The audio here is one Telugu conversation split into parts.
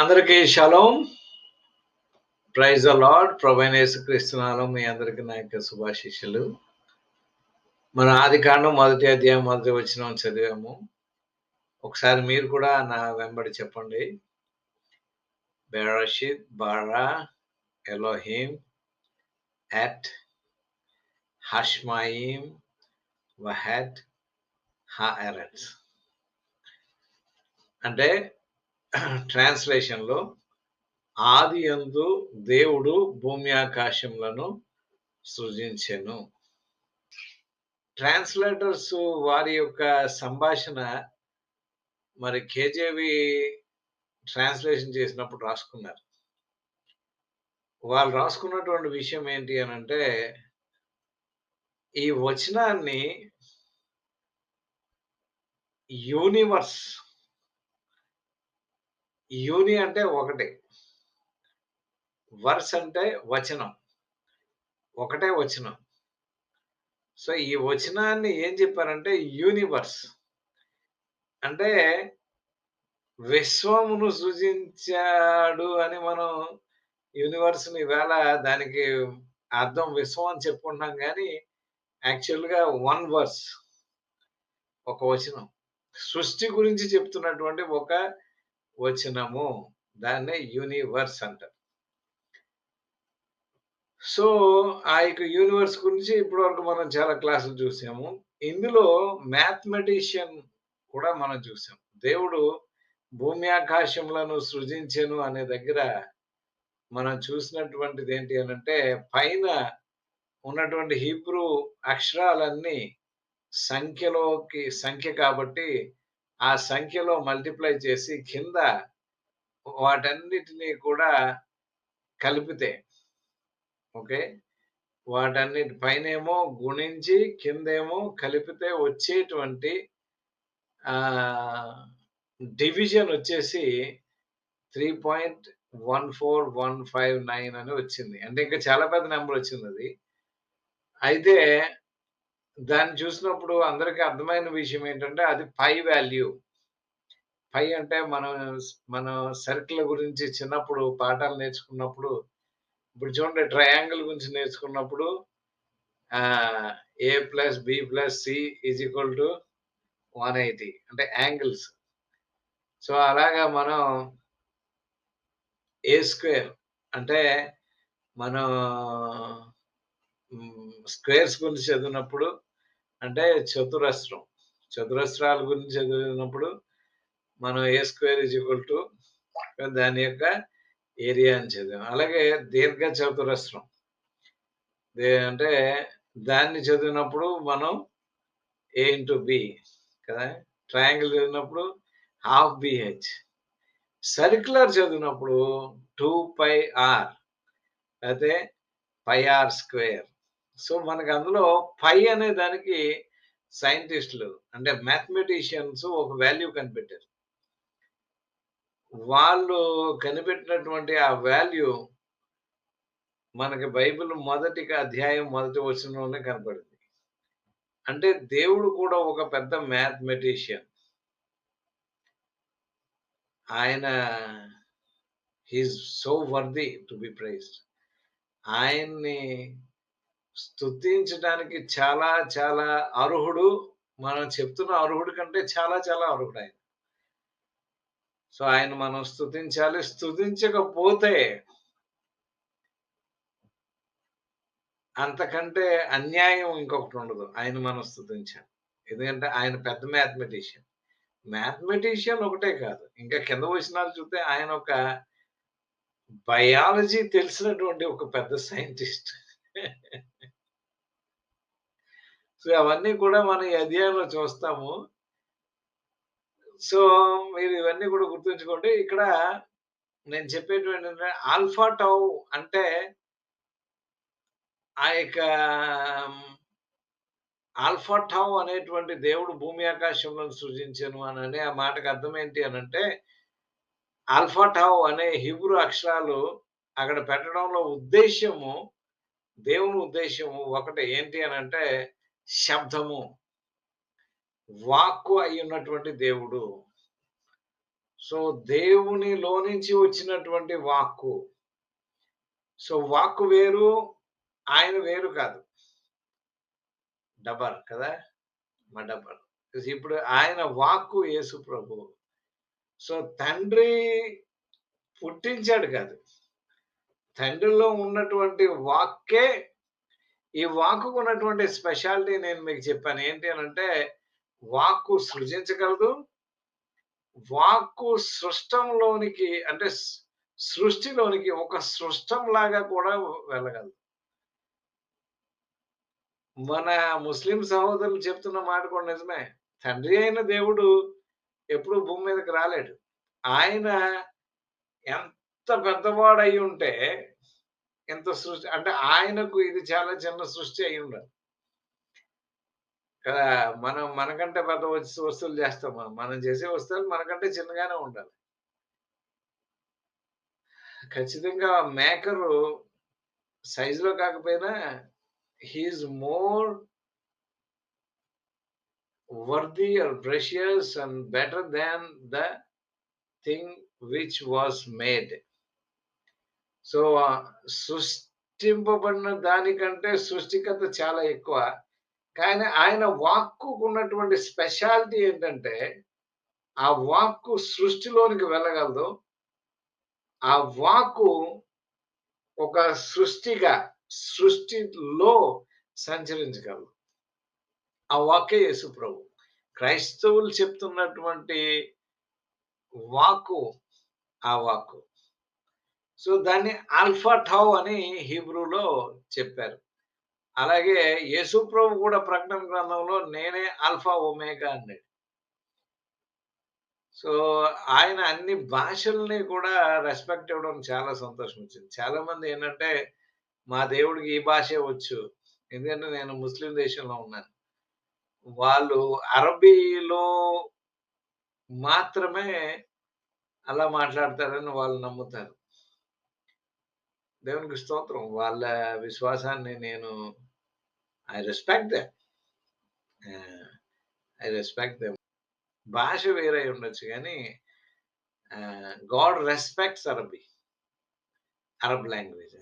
అందరికీ షలోం. ప్రైజ్ ద లార్డ్ ప్రొవైనేసు యేసుక్రీస్తునాలో మీ అందరికీ నా యొక్క శుభాశిష్యులు మన ఆది కాండం మొదటి అధ్యాయం మొదటి వచ్చిన చదివాము. ఒకసారి మీరు కూడా నా వెంబడి చెప్పండి. బెరషిద్ బారా ఎలోహిం ఎట్ హష్మాయిం వహెడ్ హాఎరట్స్ అంటే ట్రాన్స్లేషన్లో ఆది ఎందు దేవుడు భూమి ఆకాశములను సృజించెను. ట్రాన్స్లేటర్స్ వారి యొక్క సంభాషణ మరి కేజేవి ట్రాన్స్లేషన్ చేసినప్పుడు రాసుకున్నారు. వాళ్ళు రాసుకున్నటువంటి విషయం ఏంటి అని అంటే ఈ వచనాన్ని యూనివర్స్ యూని అంటే ఒకటే. వర్స్ అంటే వచనం. ఒకటే వచనం. సో ఈ వచనాన్ని ఏం చెప్పారంటే యూనివర్స్. అంటే విశ్వమును సృజించాడు అని మనం యూనివర్స్ని వేళ దానికి అర్థం విశ్వం అని చెప్పుకుంటున్నాం కానీ యాక్చువల్గా వన్ వర్స్ ఒక వచనం. సృష్టి గురించి చెప్తున్నటువంటి ఒక వచనము దాన్నే యూనివర్స్ అంటారు. సో ఆ యొక్క యూనివర్స్ గురించి ఇప్పటివరకు మనం చాలా క్లాసులు చూసాము. ఇందులో మ్యాథమెటిషియన్ కూడా మనం చూసాం. దేవుడు భూమి ఆకాశములను సృజించెను అనే దగ్గర మనం చూసినటువంటిది ఏంటి అని అంటే పైన ఉన్నటువంటి హీబ్రూ అక్షరాలన్నీ సంఖ్యలోకి సంఖ్య కాబట్టి ఆ సంఖ్యలో మల్టిప్లై చేసి కింద వాటన్నిటినీ కూడా కలిపితే ఓకే? వాటన్నిటి పైనేమో గుణించి కిందేమో కలిపితే వచ్చేటువంటి డివిజన్ వచ్చేసి three point one four one five nine అని వచ్చింది. అంటే ఇంకా చాలా పెద్ద నెంబర్ వచ్చింది అది. అయితే దాన్ని చూసినప్పుడు అందరికీ అర్థమైన విషయం ఏంటంటే అది పై వాల్యూ. పై అంటే మనం మనం సర్కిల్ గురించి చిన్నప్పుడు పాఠాలు నేర్చుకున్నప్పుడు ఇప్పుడు చూడండి ట్రయాంగిల్ గురించి నేర్చుకున్నప్పుడు A plus B plus C is equal to one eighty అంటే యాంగిల్స్. సో అలాగా మనం ఏ స్క్వేర్ అంటే మనం స్క్వేర్స్ గురించి చదివినప్పుడు అంటే చతురస్రం. చతురస్రాల గురించి చదివినప్పుడు మనం a square is equal to దాని యొక్క ఏరియా అని చదివాం. అలాగే దీర్ఘ చతురస్రం. అంటే దాన్ని చదివినప్పుడు మనం ఏ ఇంటూ బి కదా? ట్రయాంగిల్ చదివినప్పుడు హాఫ్ బిహెచ్ సర్క్యులర్ చదివినప్పుడు టూ పై ఆర్ అయితే పై ఆర్ స్క్వేర్. సో మనకు అందులో పై అనే దానికి సైంటిస్టులు అంటే మ్యాథమెటిషియన్స్ ఒక వాల్యూ కనిపెట్టారు. వాళ్ళు కనిపెట్టినటువంటి ఆ వాల్యూ మనకి బైబిల్ మొదటి అధ్యాయం మొదటి వచనంలోనే కనపడింది. అంటే దేవుడు కూడా ఒక పెద్ద మ్యాథమెటిషియన్. ఆయన he's so worthy to be prized. ఆయన్ని స్తుతించడానికి చాలా చాలా అర్హుడు. మనం చెప్తున్న అర్హుడు కంటే చాలా చాలా అర్హుడు ఆయన. సో ఆయన మనం స్తుతించాలి. స్తుతించకపోతే అంతకంటే అన్యాయం ఇంకొకటి ఉండదు. ఆయన మనం స్తుతించాలి. ఎందుకంటే ఆయన పెద్ద మ్యాథమెటిషియన్. మ్యాథమెటిషియన్ ఒకటే కాదు. ఇంకా కింద వచ్చినాలు చూస్తే ఆయన ఒక బయాలజీ తెలిసినటువంటి ఒక పెద్ద సైంటిస్ట్. సో అవన్నీ కూడా మనం ఈ అధ్యాయంలో చూస్తాము. సో మీరు ఇవన్నీ కూడా గుర్తుంచుకోండి. ఇక్కడ నేను చెప్పేటువంటి ఆల్ఫా టౌ అంటే ఆ యొక్క ఆల్ఫా టౌ అనేటువంటి దేవుడు భూమి ఆకాశంలో సృజించను అని అనే ఆ మాటకు అర్థం ఏంటి అని అంటే ఆల్ఫా టౌ అనే హిబ్రూ అక్షరాలు అక్కడ పెట్టడంలో ఉద్దేశము దేవుని ఉద్దేశము ఒకటి ఏంటి అని అంటే శబ్దము వాక్కు అయి ఉన్నటువంటి దేవుడు. సో దేవునిలో నుంచి వచ్చినటువంటి వాక్కు. సో వాక్కు వేరు ఆయన వేరు కాదు. డబర్ కదా? మా డబర్. ఇప్పుడు ఆయన వాక్కు యేసు ప్రభు. సో తండ్రి పుట్టించాడు కాదు. తండ్రిలో ఉన్నటువంటి వాక్కే ఈ వాక్కు ఉన్నటువంటి స్పెషాలిటీ నేను మీకు చెప్పాను. ఏంటి అని అంటే వాక్కు సృజించగలదు. వాక్కు సృష్టంలోనికి అంటే సృష్టిలోనికి ఒక సృష్టం లాగా కూడా వెళ్ళగలదు. మన ముస్లిం సహోదరులు చెప్తున్న మాట కూడా నిజమే. తండ్రి అయిన దేవుడు ఎప్పుడు భూమి మీదకి రాలేడు. ఆయన ఎంత పెద్దవాడు అయి ఉంటే ఎంత సృష్టి అంటే ఆయనకు ఇది చాలా చిన్న సృష్టి అయి ఉండాలి. కదా మనం మనకంటే పెద్ద వచ్చి వస్తువులు చేస్తాం మనం. మనం చేసే వస్తువులు మనకంటే చిన్నగానే ఉండాలి. ఖచ్చితంగా మేకరు సైజులో కాకపోయినా he is more worthy or precious and better than the thing which was made so సృష్టింపబడిన దానికంటే సృష్టికత చాలా ఎక్కువ. కానీ ఆయన వాక్కు ఉన్నటువంటి స్పెషాలిటీ ఏంటంటే ఆ వాక్కు సృష్టిలోనికి వెళ్ళగలదు. ఆ వాక్కు ఒక సృష్టిగా సృష్టిలో సంచరించగలదు. ఆ వాకే యేసు ప్రభు. క్రైస్తవులు చెప్తున్నటువంటి వాక్కు ఆ వాక్కు సో దాన్ని ఆల్ఫా ఠౌ అని హీబ్రూలో చెప్పారు. అలాగే యేసుప్రభు కూడా ప్రకటన గ్రంథంలో నేనే ఆల్ఫా ఒమేగా అన్నాడు సో ఆయన అన్ని భాషల్ని కూడా రెస్పెక్ట్ ఇవ్వడం చాలా సంతోషం వచ్చింది చాలా మంది ఏంటంటే మా దేవుడికి ఈ భాషే వచ్చు ఎందుకంటే నేను ముస్లిం దేశంలో ఉన్నాను. వాళ్ళు అరబీలో మాత్రమే అలా మాట్లాడతారని వాళ్ళు నమ్ముతారు. దేవునికి స్తోత్రం. వాళ్ళ విశ్వాసాన్ని నేను I respect them I respect them భాష వేరే ఉండొచ్చు కానీ గాడ్ రెస్పెక్ట్స్ అరబీ అరబ్ లాంగ్వేజ్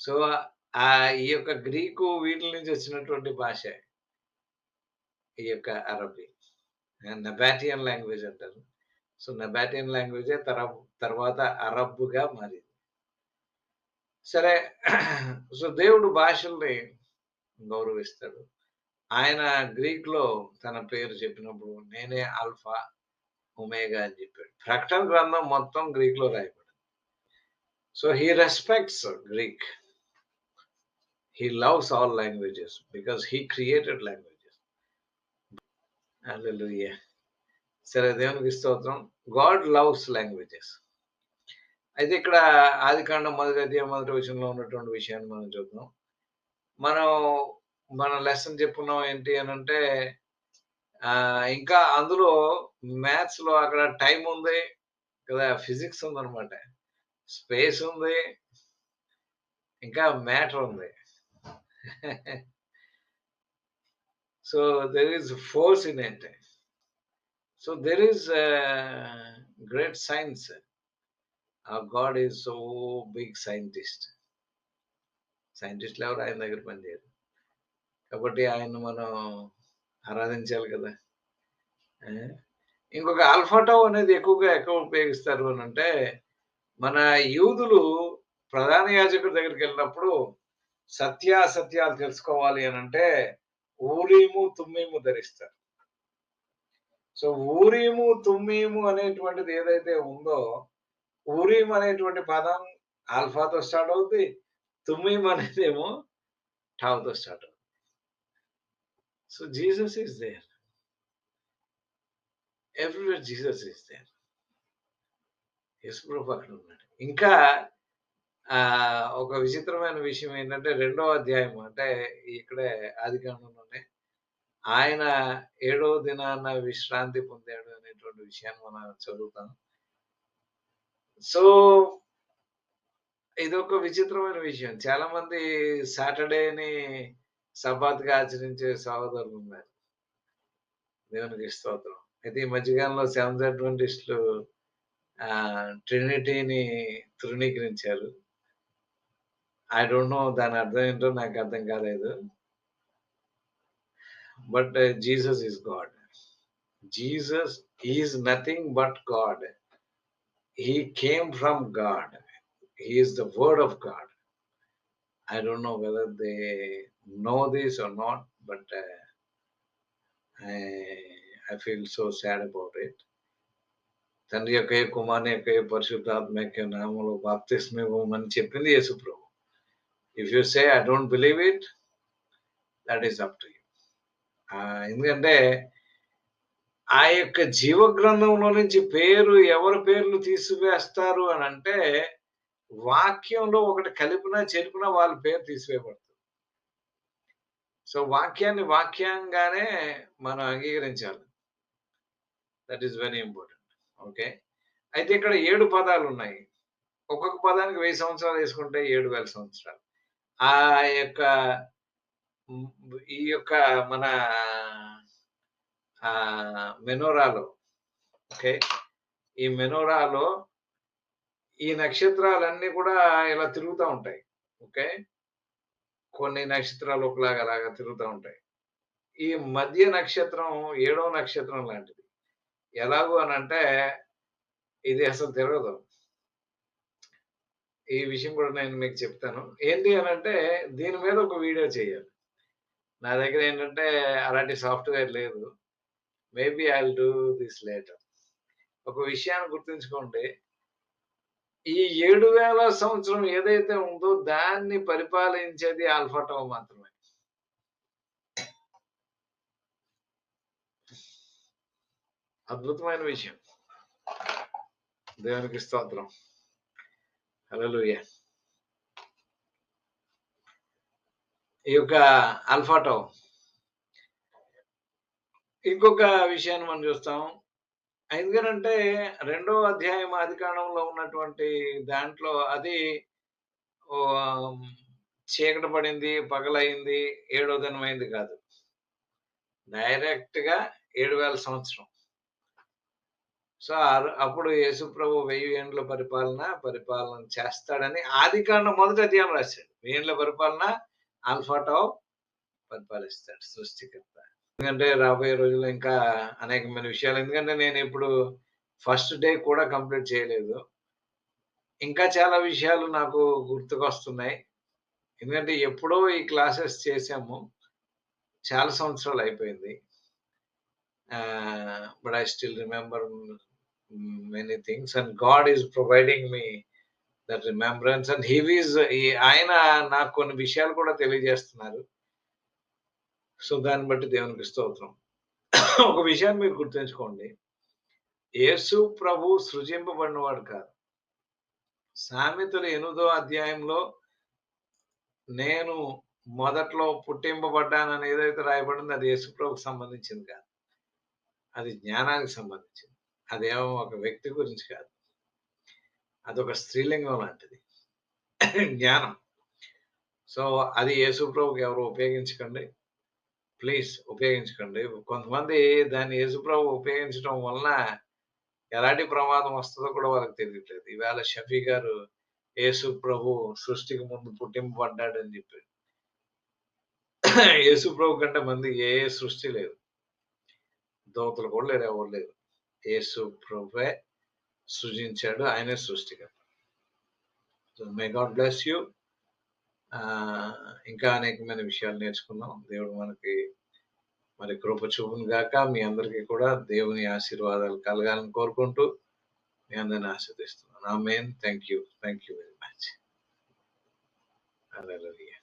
సో ఆ ఈ యొక్క గ్రీకు వీటి నుంచి వచ్చినటువంటి భాష ఈ యొక్క అరబీ నెబాటియన్ లాంగ్వేజ్ అంటారు. సో నెబాటియన్ లాంగ్వేజే తర తర్వాత అరబ్బుగా మారింది. సరే సో దేవుడు భాషల్ని గౌరవిస్తాడు. ఆయన గ్రీక్లో తన పేరు చెప్పినప్పుడు నేనే ఆల్ఫా ఒమేగా అని చెప్పాడు. ప్రకటన గ్రంథం మొత్తం గ్రీక్లో రాయబడింది. So he respects Greek. He loves all languages because he created languages. Hallelujah. సరే దేవునికి స్తోత్రం. God loves languages. అయితే ఇక్కడ ఆదికాండం మొదటి అధ్యాయం మొదటి విషయంలో ఉన్నటువంటి విషయాన్ని మనం చూద్దాం. మనం మన లెసన్ చెప్పున్నాం ఏంటి అని అంటే ఇంకా అందులో మ్యాథ్స్లో అక్కడ టైం ఉంది కదా ఫిజిక్స్ ఉందన్నమాట. స్పేస్ ఉంది ఇంకా మ్యాటర్ ఉంది. So there is force in it so there is great science God is so big scientist. సైంటిస్ట్లు ఎవరు? ఆయన దగ్గర పనిచేయరు కాబట్టి ఆయన మనం ఆరాధించాలి కదా. ఇంకొక ఆల్ఫాటో అనేది ఎక్కువగా ఎక్కడ ఉపయోగిస్తారు అని అంటే మన యూదులు ప్రధాన యాజకుడి దగ్గరికి వెళ్ళినప్పుడు సత్యాసత్యాలు తెలుసుకోవాలి అని అంటే ఊరీము తుమ్మీము ధరిస్తారు. సో ఊరీము తుమ్మీము అనేటువంటిది ఏదైతే ఉందో ఊరిం అనేటువంటి పదం ఆల్ఫాతో స్టార్ట్ అవుతుంది తుమ్మిం అనేదేమో ఏమో స్టార్ట్ అవుతుంది so Jesus is there. Everywhere Jesus is there. యశ్వ్రభు అక్కడ ఉన్నాడు. ఇంకా ఒక విచిత్రమైన విషయం ఏంటంటే రెండో అధ్యాయం అంటే ఇక్కడే ఆది కాండంలోనే ఆయన ఏడో దినాన విశ్రాంతి పొందాడు అనేటువంటి విషయాన్ని మనం చదువుతాం. సో ఇది ఒక విచిత్రమైన విషయం చాలా మంది సాటర్డేని సబాత్గా ఆచరించే సహోదరులు ఉన్నారు దేవునికి స్తోత్రం అయితే ఈ మధ్యకాలంలో సెవెంత్ అడ్వెంటిస్టులు ట్రినిటీని తృణీకరించారు. ఐ డోంట్ నో దాని అర్థం ఏంటో నాకు అర్థం కాలేదు. But Jesus is God. Jesus is nothing but God. He came from God. He is the word of God. I don't know whether they know this or not but I I feel so sad about it. తండ్రి యొక్కయు, కుమారుని యొక్కయు, పరిశుద్ధాత్మ యొక్క నామములో బాప్తిస్మం ఇవ్వమని చెప్పింది యేసుప్రభు. If you say I don't believe it that is up to you. Ah, ఎందుకంటే ఆ యొక్క జీవ గ్రంథంలో నుంచి పేరు ఎవరి పేర్లు తీసివేస్తారు అంటే వాక్యంలో ఒకటి కలిపినా, చెరిపినా వాళ్ళ పేరు తీసివేయబడుతుంది. సో, వాక్యాన్ని వాక్యంగానే మనం అంగీకరించాలి. That is very important. Okay. అయితే ఇక్కడ ఏడు పదాలు ఉన్నాయి ఒక్కొక్క పదానికి వెయ్యి సంవత్సరాలు వేసుకుంటే ఏడు వేల సంవత్సరాలు. ఆ యొక్క ఈ యొక్క మన మెనోరాలో ఓకే. ఈ మెనోరాలో ఈ నక్షత్రాలన్నీ కూడా ఇలా తిరుగుతూ ఉంటాయి. ఓకే. కొన్ని నక్షత్రాలు ఒకలాగా అలాగా తిరుగుతూ ఉంటాయి. ఈ మధ్య నక్షత్రం ఏడో నక్షత్రం లాంటిది. ఎలాగూ అనంటే ఇది అసలు తిరగదు. ఈ విషయం కూడా నేను మీకు చెప్తాను. ఏంటి అని అంటే దీని మీద ఒక వీడియో చేయాలి. నా దగ్గర ఏంటంటే అలాంటి సాఫ్ట్‌వేర్ లేదు. Maybe I will do this later. ఒక విషయాన్ని గుర్తుంచుకోండి. ఈ ఏడు వేల సంవత్సరం ఏదైతే ఉందో దాన్ని పరిపాలించేది ఆల్ఫాటో మాత్రమే. అద్భుతమైన విషయం. దేవునికి స్తోత్రం. హలో ఈ యొక్క ఆల్ఫాటో ఇంకొక విషయాన్ని మనం చూస్తాం. అంటే రెండో అధ్యాయం ఆదికాండంలో ఉన్నటువంటి దాంట్లో అది చీకట చీకటి పడింది, పగలయింది, ఏడో దినమైంది కాదు. డైరెక్ట్‌గా 7000 సంవత్సరం. సో, అర్ అప్పుడు యేసుప్రభు వెయ్యి ఏండ్ల పరిపాలన, పరిపాలన చేస్తాడని ఆదికాండం మొదటి అధ్యాయం రాశాడు. 1000 ఏండ్ల పరిపాలన ఆల్ఫా టౌ పరిపాలిస్తాడు సృష్టికర్త. ఎందుకంటే రాబోయే రోజుల్లో ఇంకా అనేకమైన విషయాలు ఎందుకంటే నేను ఇప్పుడు ఫస్ట్ డే కూడా కంప్లీట్ చేయలేదు. ఇంకా చాలా విషయాలు నాకు గుర్తుకొస్తున్నాయి. ఎందుకంటే ఎప్పుడో ఈ క్లాసెస్ చేసాము చాలా సంవత్సరాలు అయిపోయింది. But I still remember many things and God is providing me that remembrance and he is ఈ ఆయన నాకు కొన్ని విషయాలు కూడా తెలియజేస్తున్నారు. సో, దాన్ని బట్టి దేవునికి స్తోత్రం. ఒక విషయాన్ని మీరు గుర్తుంచుకోండి. యేసు ప్రభు సృజింపబడినవాడు కాదు. సామెతలు ఎనిమిదో అధ్యాయంలో నేను మొదట్లో పుట్టింపబడ్డానని ఏదైతే రాయబడిందో అది యేసుప్రభుకి సంబంధించింది కాదు. అది జ్ఞానానికి సంబంధించింది. అదేమో ఒక వ్యక్తి గురించి కాదు. అదొక స్త్రీలింగం లాంటిది. జ్ఞానం. సో, అది యేసుప్రభుకి ఎవరు ఉపయోగించకండి. ప్లీజ్ ఉపయోగించుకోండి కొంతమంది దాన్ని యజుప్రభు ఉపయోగించడం వలన ఎలాంటి ప్రమాదం వస్తుందో కూడా వాళ్ళకి తెలియట్లేదు. ఈవేళ షఫీ గారు యేసు ప్రభు సృష్టికి ముందు పుట్టింపబడ్డాడని చెప్పాడు. యేసు ప్రభు కంటే మంది ఏ సృష్టి లేదు. దోతలు కూడా లేరు. ఎవరు లేరు. యేసు ప్రభువే సృజించాడు. ఆయనే సృష్టికర్త. So, may God bless you. ఇంకా అనేకమైన విషయాలు నేర్చుకున్నాం. దేవుడు మనకి మరి కృప చూపును గాక. మీ అందరికీ కూడా దేవుని ఆశీర్వాదాలు కలగాలని కోరుకుంటూ మీ అందరిని ఆశీర్వదిస్తున్నాను. Main thank you. Thank you very much. అలా